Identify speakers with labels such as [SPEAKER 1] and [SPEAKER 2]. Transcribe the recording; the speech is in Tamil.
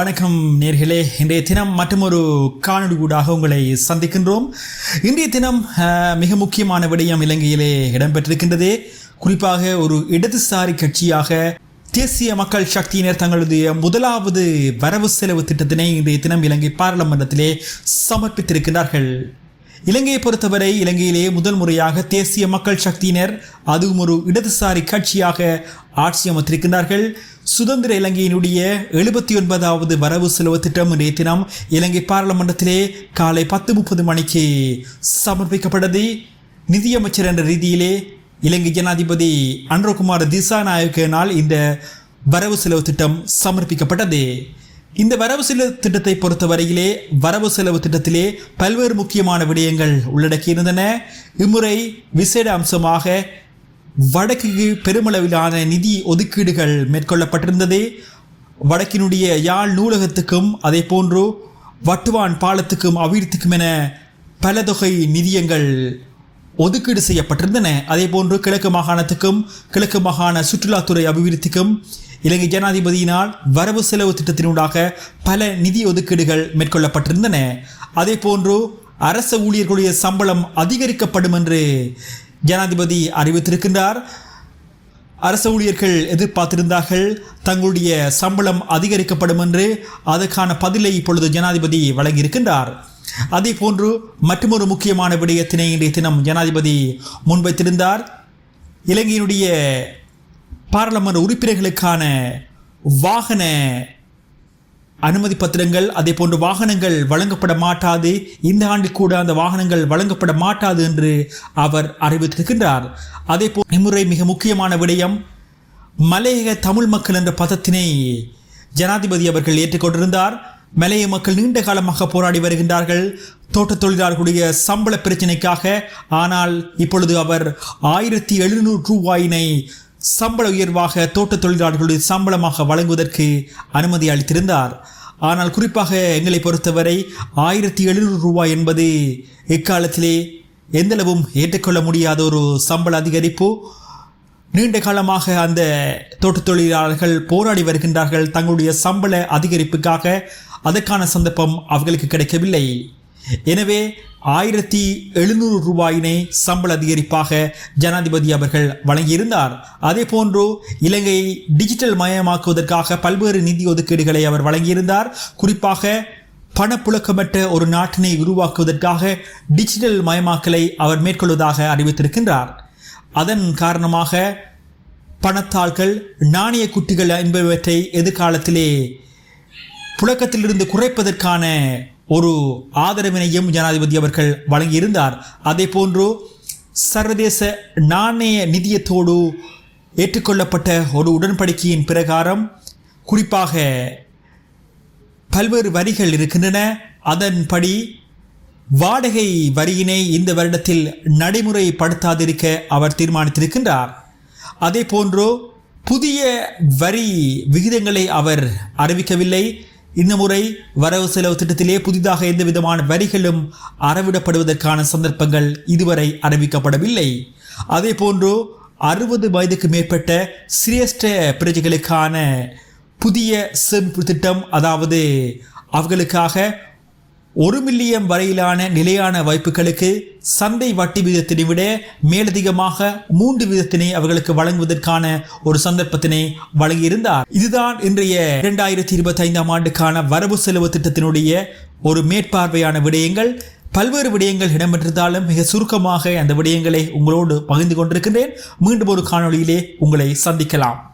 [SPEAKER 1] வணக்கம் நேர்களே. இன்றைய தினம் மற்றொரு காணொலி கூடாக உங்களை சந்திக்கின்றோம். இன்றைய தினம் அஹ், மிக முக்கியமான விடயம் இலங்கையிலே இடம்பெற்றிருக்கின்றது. குறிப்பாக ஒரு இடதுசாரி கட்சியாக தேசிய மக்கள் சக்தியினர் தங்களது முதலாவது வரவு செலவு திட்டத்தினை இன்றைய தினம் இலங்கை பாராளுமன்றத்திலே சமர்ப்பித்திருக்கிறார்கள் இலங்கையை பொறுத்தவரை இலங்கையிலே முதல் முறையாக தேசிய மக்கள் சக்தியினர் அதுவும் ஒரு இடதுசாரி கட்சியாக ஆட்சி அமைத்திருக்கின்றார்கள் சுதந்திர இலங்கையினுடைய எழுபத்தி ஒன்பதாவது வரவு செலவு திட்டம் இன்றைய தினம் இலங்கை பாராளுமன்றத்திலே காலை பத்து முப்பது மணிக்கு சமர்ப்பிக்கப்பட்டது. நிதியமைச்சர் என்ற ரீதியிலே இலங்கை ஜனாதிபதி அன்ரகுமார் திசாநாயகனால் இந்த வரவு செலவு திட்டம் சமர்ப்பிக்கப்பட்டது. இந்த வரவு செலவு திட்டத்தை பொறுத்தவரையிலே வரவு செலவு திட்டத்திலே பல்வேறு முக்கியமான விடயங்கள் உள்ளடக்கியிருந்தன. இம்முறை விசேட அம்சமாக வடக்கு பெருமளவிலான நிதி ஒதுக்கீடுகள் மேற்கொள்ளப்பட்டிருந்தது. வடக்கினுடைய யாழ் நூலகத்துக்கும் அதே போன்று வட்டுவான் பாலத்துக்கும் அபிவிருத்திக்கும் என பல தொகை நிதியங்கள் ஒதுக்கீடு செய்யப்பட்டிருந்தன. அதே போன்று கிழக்கு மாகாணத்துக்கும் கிழக்கு மாகாண சுற்றுலாத்துறை அபிவிருத்திக்கும் இலங்கை ஜனாதிபதியினால் வரவு செலவு திட்டத்தினூடாக பல நிதி ஒதுக்கீடுகள் மேற்கொள்ளப்பட்டிருந்தன. அதே போன்று அரச ஊழியர்களுடைய சம்பளம் அதிகரிக்கப்படும் என்று ஜனாதிபதி அறிவித்திருக்கின்றார். அரச ஊழியர்கள் எதிர்பார்த்திருந்தார்கள் தங்களுடைய சம்பளம் அதிகரிக்கப்படும் என்று அதற்கான பதிலை இப்பொழுது ஜனாதிபதி வழங்கியிருக்கின்றார். அதே போன்று மற்றொரு முக்கியமான விடயத்தினை இன்றைய தினம் ஜனாதிபதி முன்வைத்திருந்தார். இலங்கையினுடைய பாராளுமன்ற உறுப்பினர்களுக்கான வாகன அனுமதி பத்திரங்கள் அதே போன்று வாகனங்கள் வழங்கப்பட மாட்டாது. இந்த ஆண்டு கூட அந்த வாகனங்கள் வழங்கப்பட மாட்டாது என்று அவர் அறிவித்திருக்கின்றார். அதே போல் இம்முறை மிக முக்கியமான விடயம் மலையக தமிழ் மக்கள் என்ற பதத்தினை ஜனாதிபதி அவர்கள் ஏற்றுக்கொண்டிருந்தார் மலைய மக்கள் நீண்ட காலமாக போராடி வருகின்றார்கள். தோட்ட தொழிலாளர்களுடைய சம்பள பிரச்சினைக்காக ஆனால் இப்பொழுது அவர் ஆயிரத்தி எழுநூறு ரூபாயினை சம்பள உயர்வாக தோட்ட தொழிலாளர்களுடைய சம்பளமாக வழங்குவதற்கு அனுமதி அளித்திருந்தார். ஆனால் குறிப்பாக எங்களை பொறுத்தவரை ஆயிரத்தி எழுநூறு ரூபாய் என்பது இக்காலத்திலே எந்தளவும் ஏற்றுக்கொள்ள முடியாத ஒரு சம்பள அதிகரிப்பு. நீண்ட காலமாக அந்த தோட்ட தொழிலாளர்கள் போராடி வருகின்றார்கள் தங்களுடைய சம்பள அதிகரிப்புக்காக. அதற்கான சந்தர்ப்பம் அவர்களுக்கு கிடைக்கவில்லை. எனவே ஆயிரத்தி எழுநூறு ரூபாயினை சம்பள அதிகரிப்பாக ஜனாதிபதி அவர்கள் வழங்கியிருந்தார். அதே போன்று இலங்கையை டிஜிட்டல் மயமாக்குவதற்காக பல்வேறு நிதி ஒதுக்கீடுகளை அவர் வழங்கியிருந்தார். குறிப்பாக பணப்புழக்கமற்ற ஒரு நாட்டினை உருவாக்குவதற்காக டிஜிட்டல் மயமாக்கலை அவர் மேற்கொள்வதாக அறிவித்திருக்கின்றார். அதன் காரணமாக பணத்தாள்கள் நாணய குட்டிகள் என்பவற்றை எதிர்காலத்திலே புழக்கத்திலிருந்து குறைப்பதற்கான ஒரு ஆதரவினையும் ஜனாதிபதி அவர்கள் வழங்கியிருந்தார். அதே போன்று சர்வதேச நாணய நிதியத்தோடு ஏற்றுக்கொள்ளப்பட்ட ஒரு உடன்படிக்கையின் பிரகாரம் குறிப்பாக பல்வேறு வரிகள் இருக்கின்றன. அதன்படி வாடகை வரியினை இந்த வருடத்தில் நடைமுறைப்படுத்தாதிருக்க அவர் தீர்மானித்திருக்கின்றார். அதே போன்று புதிய வரி விகிதங்களை அவர் அறிவிக்கவில்லை. இந்த முறை வரவு செலவு திட்டத்திலே புதிதாக எந்த விதமான வரிகளும் அறவிடப்படுவதற்கான சந்தர்ப்பங்கள் இதுவரை அறிவிக்கப்படவில்லை. அதே போன்று அறுபது வயதுக்கு மேற்பட்ட சிரேஷ்ட பிரஜைகளுக்கான புதிய சேமிப்பு திட்டம் அதாவது அவர்களுக்காக ஒரு மில்லியன் வரையிலான நிலையான வாய்ப்புகளுக்கு சந்தை வட்டி விகிதத்தினை விட மேலதிகமாக மூன்று விதத்தினை அவர்களுக்கு வழங்குவதற்கான ஒரு சந்தர்ப்பத்தினை வழங்கியிருந்தார். இதுதான் இன்றைய இரண்டாயிரத்தி இருபத்தி ஐந்தாம் ஆண்டுக்கான வரவு செலவு திட்டத்தினுடைய ஒரு மேற்பார்வையான விடயங்கள். பல்வேறு விடயங்கள் இடம்பெற்றிருந்தாலும் மிக சுருக்கமாக அந்த விடயங்களை உங்களோடு பகிர்ந்து கொண்டிருக்கின்றேன். மீண்டும் ஒரு காணொளியிலே உங்களை சந்திக்கலாம்.